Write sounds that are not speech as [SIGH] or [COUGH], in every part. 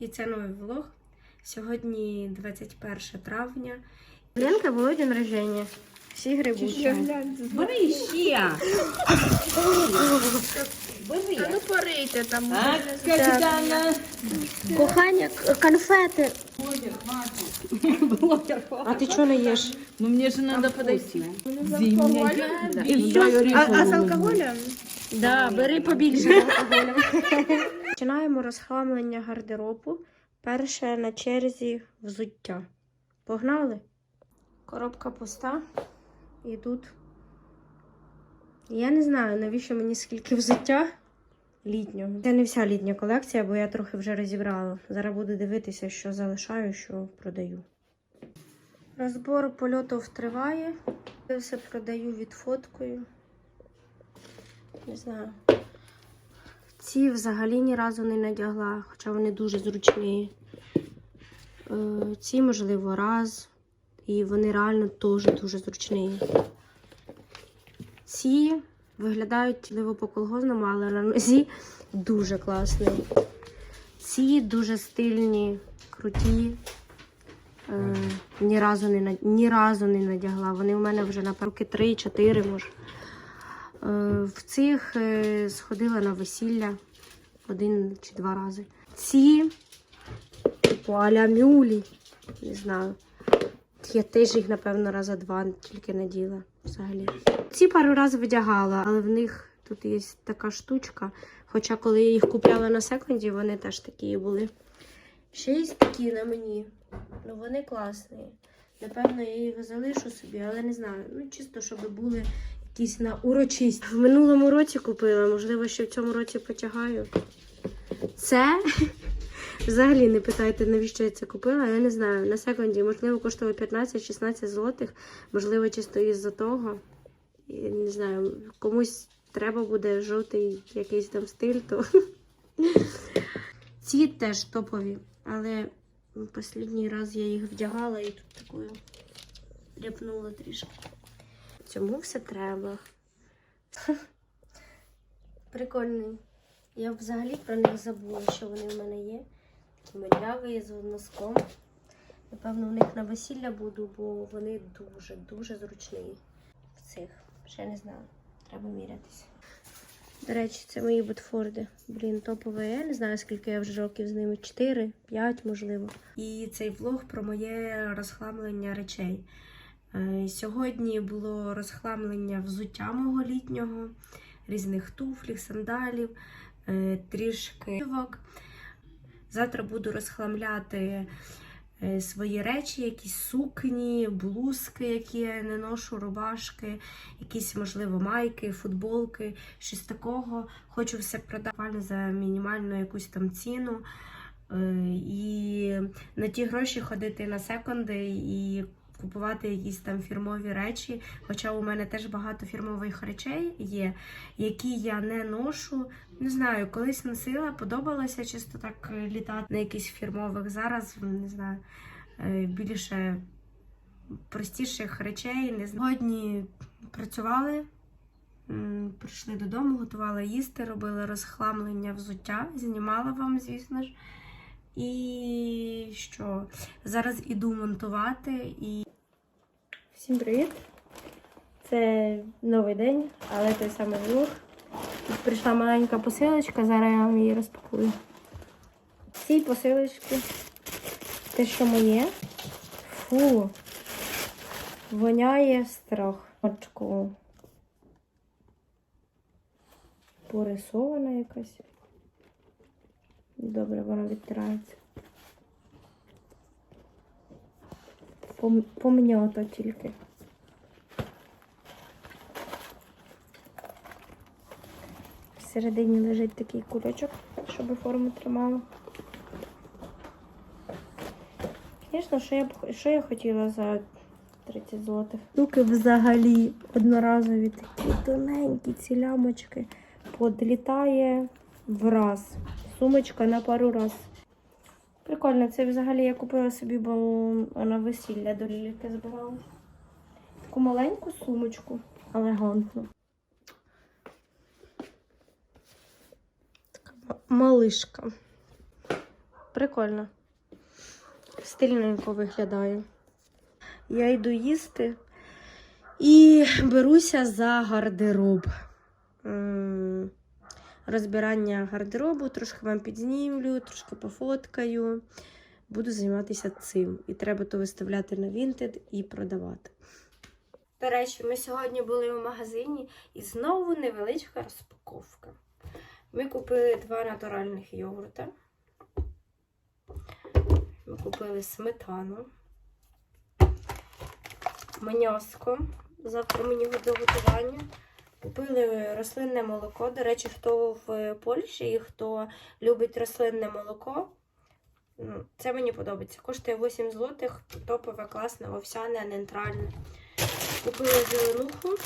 І це. Сьогодні 21 травня. Ленка було день рождення. Всі грибуть. Бери ще. А ну порийте там. Кохання, к- конфети. А ти чого не їш? Ну мне же надо подойти. І Ну, А, а з алкоголем? Да, бери побільше. [LAUGHS] Починаємо розхламлення гардеробу. Перше на черзі взуття. Погнали? Коробка пуста. І тут. Я не знаю, навіщо мені скільки взуття літнього. Це не вся літня колекція, бо я трохи вже розібрала. Зараз буду дивитися, що залишаю, що продаю. Розбор польотів триває. Я все продаю відфоткою. Не знаю. Ці взагалі ні разу не надягла, хоча вони дуже зручні. Е, Ці, можливо, раз. І вони реально теж дуже зручні. Ці виглядають можливо, по колгозному, але на нозі дуже класні. Ці дуже стильні, круті. Е, ні, разу не, ні разу не надягла. Вони у мене вже на роки 3-4, може. Е, В цих е, сходила на весілля один чи два рази. Ці, типу аля мюлі, не знаю. Я теж їх, напевно, раза два тільки наділа взагалі. Ці пару разів видягала, але в них тут є така штучка. Хоча коли я їх купляла на секунді, вони теж такі були. Ще є такі на мені. Ну вони класні. Напевно, я їх залишу собі, але не знаю. Ну, чисто, щоб були якісь на урочисті. В минулому році купила, можливо, ще в цьому році потягаю. Це взагалі не питайте, навіщо я це купила. Я не знаю. На секунді, можливо, коштувало 15-16 злотих, можливо, чисто із-за того. І, не знаю, комусь треба буде жовтий якийсь там стиль, то [LAUGHS] ці теж топові, але останній раз я їх вдягала і тут такою ляпнула трішки. Цьому все треба. [LAUGHS] Прикольний. Я взагалі про них забула, що вони в мене є. Маляві з носком. Напевно, у них на весілля буду, бо вони дуже-дуже зручні. В цих. Ще не знаю. Треба мірятися. До речі, це мої ботфорди. Блін, топове. Я не знаю, скільки я вже років з ними. 4, 5, можливо. І цей влог про моє розхламлення речей. Е, Сьогодні було розхламлення взуття мого літнього, різних туфлів, сандалів, е, трішки. Завтра буду розхламляти е, свої речі, якісь сукні, блузки, які я не ношу, рубашки, якісь, можливо, майки, футболки, щось такого. Хочу все продати за мінімальну якусь там ціну. Е, І на ті гроші ходити на секонди і купувати якісь там фірмові речі. Хоча у мене теж багато фірмових речей є, які я не ношу. Не знаю, колись носила, подобалося чисто так е, літати на якихось фірмових. Зараз не знаю, е, більше простіших речей. Не. Сьогодні працювали. Прийшли додому, готувала їсти, робила розхламлення взуття, знімала вам, звісно ж. І що? Зараз іду монтувати і. Всім привіт! Це новий день, але той самий влог. Тут прийшла маленька посилочка, зараз я вам її розпакую. Ці посилочки, те, що моє. Фу, воняє страх. Очко. Порисована якась. Добре, вона відтирається. Пом- Помнято тільки. Всередині лежить такий кульочок, щоб форму тримало. Звісно, що я, що я хотіла за 30 злотих. Штуки взагалі одноразові такі тоненькі, ці лямочки. Подлітає в раз. Сумочка на пару раз. Прикольно, це взагалі я купила собі, бо на весілля до ліліки збирала. Таку маленьку сумочку, елегантну. Така малишка. Прикольно. Стильненько виглядає. Я йду їсти і беруся за гардероб. Розбирання гардеробу, трошки вам підзнімлю, трошки пофоткаю. Буду займатися цим. І треба то виставляти на Vinted і продавати. До речі, ми сьогодні були в магазині і знову невеличка розпаковка. Ми купили два натуральних йогурта. Ми купили сметану, м'яско. Завтра мені до готування. Купили рослинне молоко. До речі, хто в Польщі і хто любить рослинне молоко, це мені подобається. Коштує 8 злотих, топове, класне, овсяне, нейтральне. Купила зеленуху,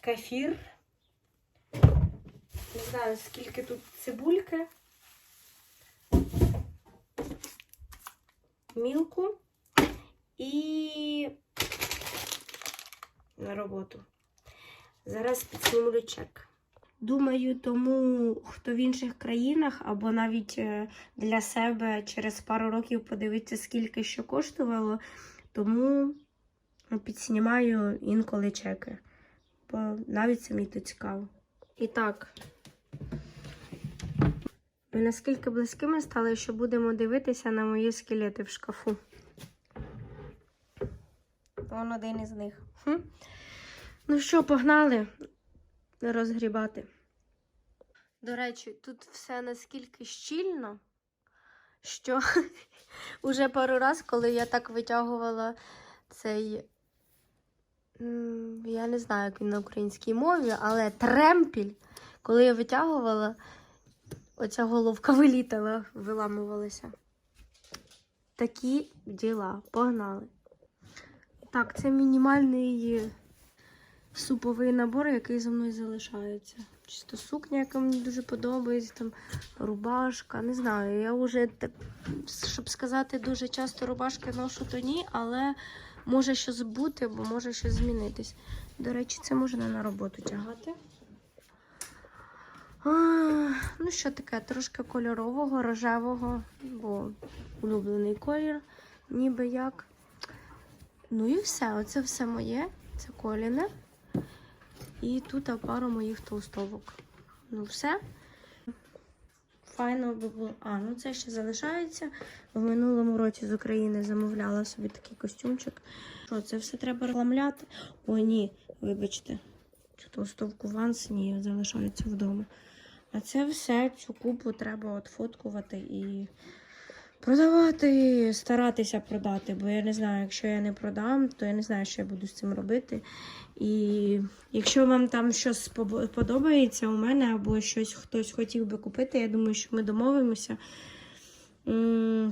кефір. Не знаю, скільки тут цибульки. Мілку і на роботу. Зараз підснімлю чек. Думаю, тому хто в інших країнах або навіть е, для себе через пару років подивиться, скільки що коштувало, тому підснімаю інколи чеки. Бо навіть самі то цікаво. І так. Ми наскільки близькими стали, що будемо дивитися на мої скелети в шкафу. Вон один із них. Хм. Ну що, погнали розгрібати. До речі, тут все наскільки щільно, що [LAUGHS] уже пару раз, коли я так витягувала цей, я не знаю, як він на українській мові, але тремпіль, коли я витягувала, оця головка [LAUGHS] вилітала, виламувалася. Такі діла. Погнали. Так, це мінімальний суповий набор, який за мною залишається. Чисто сукня, яка мені дуже подобається, там рубашка. Не знаю, я вже так, щоб сказати, дуже часто рубашки ношу, то ні, але може щось бути, бо може щось змінитись. До речі, це можна на роботу тягати. А, ну, що таке, трошки кольорового, рожевого, бо улюблений колір, ніби як. Ну і все, оце все моє, це коліне. І тут пару моїх толстовок. Ну, все. Файно би було. А, ну це ще залишається. В минулому році з України замовляла собі такий костюмчик. Що, це все треба рекламляти? О, ні, вибачте. Цю толстовку Ванс, ні, залишається вдома. А це все, цю купу треба от фоткувати і продавати, старатися продати. Бо я не знаю, якщо я не продам, то я не знаю, що я буду з цим робити. І якщо вам там щось подобається у мене, або щось хтось хотів би купити, я думаю, що ми домовимося.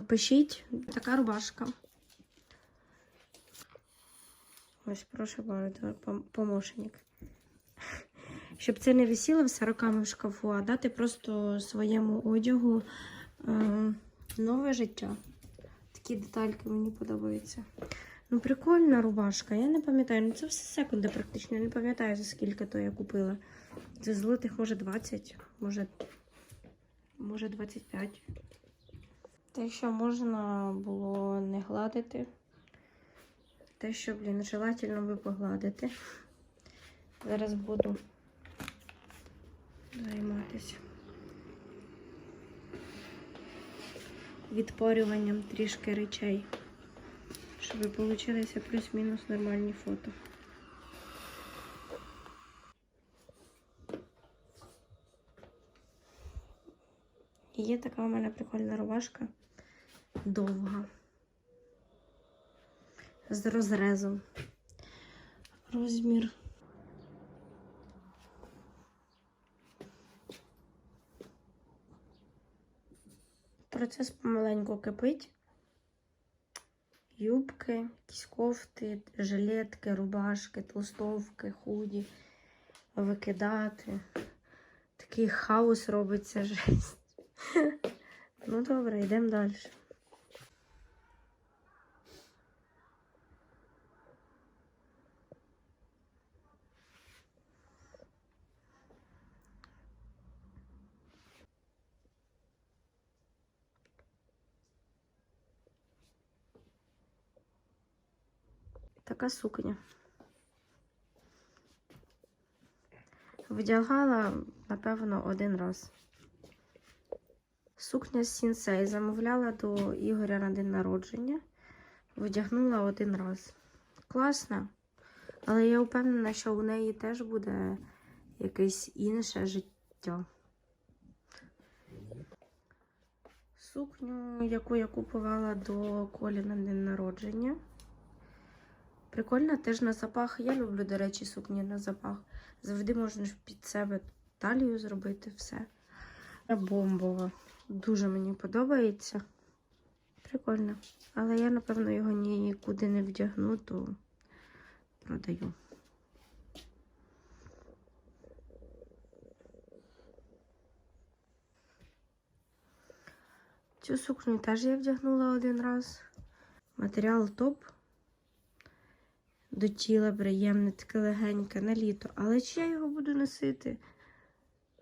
Пишіть така рубашка. Ось, прошу bardzo, помощник. Щоб це не висіло все роками в шкафу, а дати просто своєму одягу е, нове життя. Такі детальки мені подобаються. Ну, прикольна рубашка. Я не пам'ятаю. Ну, це все секунди практично. Не пам'ятаю, за скільки то я купила. Це злотих, може, 20, може, може 25. Те, що можна було не гладити. Те, що, блін, желательно би погладити. Зараз буду займатися. Відпорюванням трішки речей щоб получилися плюс-мінус нормальні фото. І є така у мене прикольна рубашка довга. З розрезом. Розмір. Процес помаленьку кипить. юбки, якісь кофти, жилетки, рубашки, толстовки, худі викидати. Такий хаос робиться [LAUGHS] жесть. Ну добре, йдемо далі. Така сукня. Вдягала, напевно, один раз. Сукня з сінсей замовляла до Ігоря на день народження. Вдягнула один раз. Класна. Але я впевнена, що у неї теж буде якесь інше життя. Сукню, яку я купувала до Колі на день народження. Прикольно, теж на запах. Я люблю, до речі, сукні на запах. Завжди можна під себе талію зробити все. Бомбова. Дуже мені подобається. Прикольно. Але я, напевно, його нікуди не вдягну, то продаю. Цю сукню теж я вдягнула один раз. Матеріал топ. До тіла приємне, таке легеньке на літо. Але чи я його буду носити?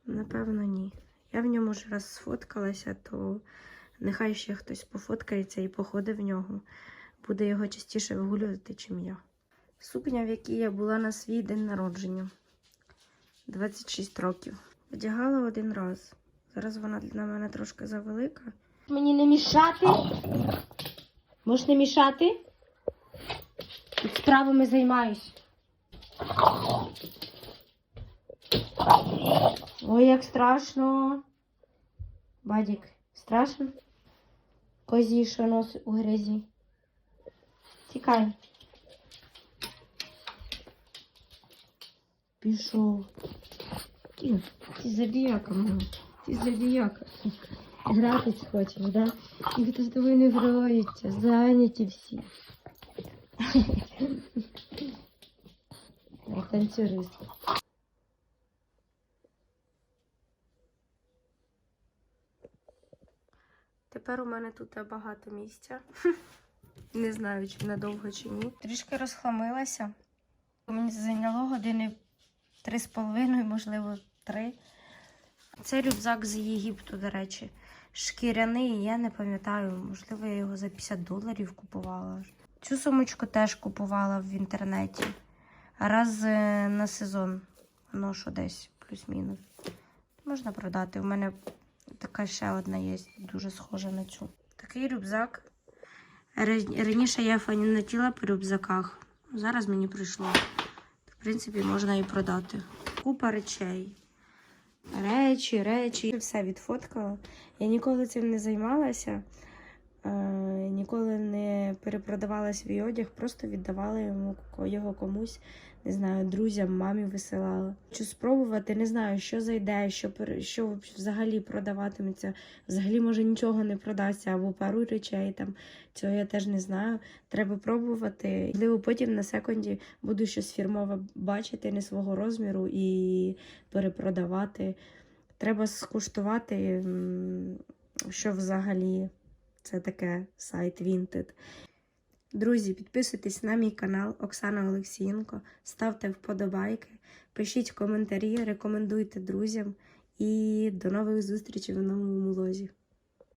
Напевно, ні. Я в ньому ж раз сфоткалася, то нехай ще хтось пофоткається і походить в нього. Буде його частіше вигулювати, чим я. Сукня, в якій я була на свій день народження. 26 років. Вдягала один раз. Зараз вона для мене трошки завелика. Мені не мішати. Можеш не мішати? Справами займаюсь. Ой, як страшно. Бадік, страшно? Козі, що нос у грязі. Тікай. Пішов. Ти, ти мама. Ти зодіяка. Гратись хочеш, да? Ніхто з тобою не грається, зайняті всі. Танцюрист. Тепер у мене тут багато місця. Не знаю, чи надовго чи ні. Трішки розхламилася. Мені зайняло години три з половиною, можливо, три. Це рюкзак з Єгипту, до речі. Шкіряний, я не пам'ятаю, можливо, я його за 50 доларів купувала. Цю сумочку теж купувала в інтернеті. Раз е, на сезон ношу десь плюс-мінус. Можна продати. У мене така ще одна є, дуже схожа на цю. Такий рюкзак. Раніше я фанатіла по рюкзаках. Зараз мені прийшло. В принципі, можна і продати. Купа речей. Речі, речі. Все відфоткала. Я ніколи цим не займалася, е, ніколи не перепродавала свій одяг, просто віддавала йому його комусь, не знаю, друзям, мамі висилала. Хочу спробувати, не знаю, що зайде, що, що взагалі продаватиметься. Взагалі, може, нічого не продасться, або пару речей там. Цього я теж не знаю. Треба пробувати. Можливо, потім на секунді буду щось фірмове бачити, не свого розміру і перепродавати. Треба скуштувати, що взагалі це таке сайт Vinted. Друзі, підписуйтесь на мій канал Оксана Олексієнко, ставте вподобайки, пишіть коментарі, рекомендуйте друзям і до нових зустрічей в новому влозі.